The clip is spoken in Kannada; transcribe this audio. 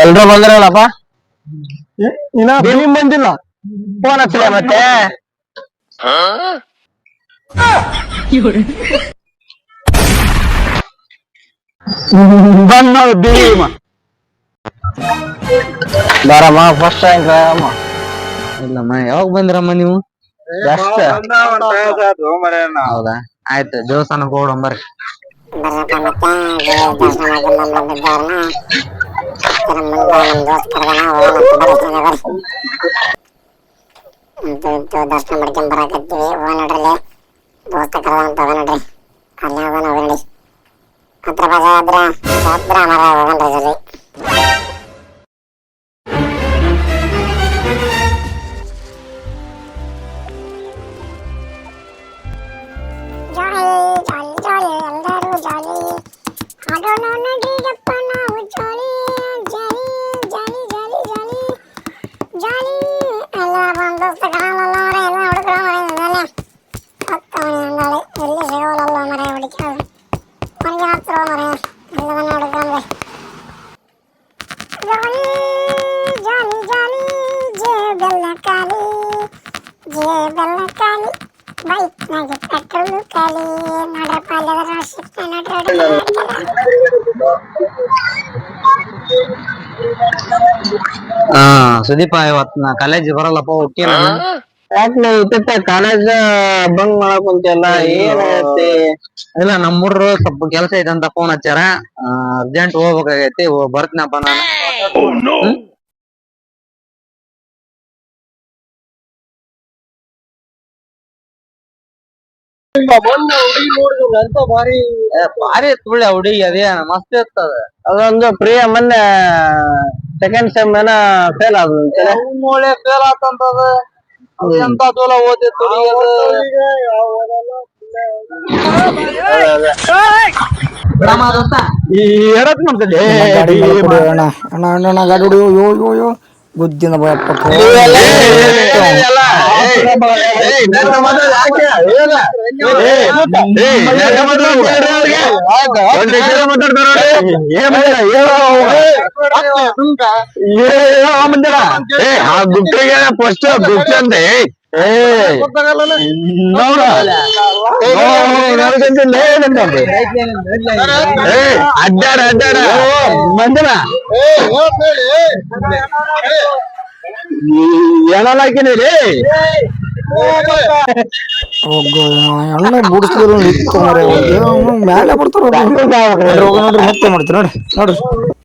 ಎಲ್ರು ಬಂದ್ರಲ್ಲಪ್ಪ? ಇನ್ನ ಭೀಮ್ ಬಂದಿಲ್ಲ. ಫೋನ್ ಹಚ್ಚಿಲ್ಲ ಮತ್ತೆ. ಬಂದ್ ಭೀಮ ಬಾರಮ್ಮ ಫಸ್ಟ್ ರ್ಯಾಂಕ್ ಅಮ್ಮ. ಇಲ್ಲಮ್ಮ ಯಾವಾಗ ಬಂದ್ರಮ್ಮ ನೀವು? ಎಷ್ಟು ಹೌದಾ? ಆಯ್ತು ದೇವಸ್ಥಾನಕ್ಕೆ ಹೋಗೋಣ ಬರ್ರಿ. ಬರ್ರಪ್ಪ ಮತ್ತೆ ದರ್ಶನ ಮಾಡ್ಕೊಂಡ್ ಬಂದಿದ್ದವ್ರನ್ನ ಜರ ಮುಂದೆ ನಮ್ ದೋಸ್ತ್ ಕರ್ದನ ಹೋಗೋಣ ಬರ್ರಿ ಜನ ಬರ್ರಿ ಅಂತೂ ಇಂತೂ ದರ್ಶನ ಮಾಡ್ಕೊಂಡ್ ಬರಾಕತ್ತೀವಿ ಹೋಗ ನೋಡ್ರಿ ದೋಸ್ತ ಕರ್ದ ಅಂತ ಹೋಗ ನೋಡ್ರಿ ಅಲ್ಲೇ ಹೋಗೋಣ ಹೋಗಿ ನೋಡಿ ಹತ್ರ ಬಜ ಆದ್ರ ಹತ್ರ ಮರ ಹೋಗಣ್ರಿ ಜಲ್ದಿ ಜಾಲಿ ಜಾಲಿ ಜಾಲಿ ಎಲ್ಲರೂ ಜಾಲಿ ಆಡೋಣ ನಡೀರಪ್ಪ ನಾವು ಜೇ ಬೆಲ್ಲ ಬೈಕ್ ನಾಗೆ ಪೆಟ್ರೋಲ್ ಖಾಲಿ ನೋಡ್ರಪ್ಪ ಅಲ್ಲದ ರಾಶಿ ನೋಡ್ರಿ ಹಾ ಸುದೀಪ ಇವತ್ ನಾ ಕಾಲೇಜ್ ಬರಲ್ಲಪ್ಪ ಓಕೆ ಇತ್ತ ಕಾಲೇಜ್ ಬಂದ್ ಮಾಡಕ್ ಕುಂತಿಯಲ್ಲ ಏನೈತಿ ಇಲ್ಲ ನಮ್ಮೂರು ಸ್ವಲ್ಪ ಕೆಲಸ ಐತೆ ಅಂತ ಫೋನ್ ಹಚ್ಚಾರ ಅರ್ಜೆಂಟ್ ಹೋಗ್ಬೇಕಾಗೈತಿ ಬರ್ತೀನಪ್ಪ ನಾನು. ಹ್ಮ್? ಬಾರಿ ಭಾರಿ. ತುಳ್ಳ ಹುಡುಗಿ ಅದೇ ಮಸ್ತ್ ಇರ್ತದ. ಅದೊಂದು ಪ್ರಿಯ ಮೊನ್ನೆ ಸೆಕೆಂಡ್ ಸೆಮ್ ಏನ ಫೇಲ್ ಆದ ಮೂಳೆ ಫೇಲ್ ಆತಂತದ. ಎಂತ ಚಲೋ ಓದಿತ್ತು ಅಣ್ಣ ಅಣ್ಣ ಗಾಡಿ ಹೊಡಿ ಯೋ ಯೋ ಯೋ ಗುದ್ದಿನ ಭಯಪ್ಪ గుప్పిగా ఫస్ట్ గుప్తి అంది లేదండి అడ్డాడు అడ్డాడు మందిరా ಏನಲ್ಲಾಕಿನಿ ರೀ ಅಣ್ಣ ಬುಡಿಸ್ತಿದ್ರು ನಿಂತು ಮರೆ ಮೇಲೆ ಬರ್ತಾರ ಮತ್ತೆ ಮಾಡ್ತೀರಿ ನೋಡ್ರಿ ನೋಡ್ರಿ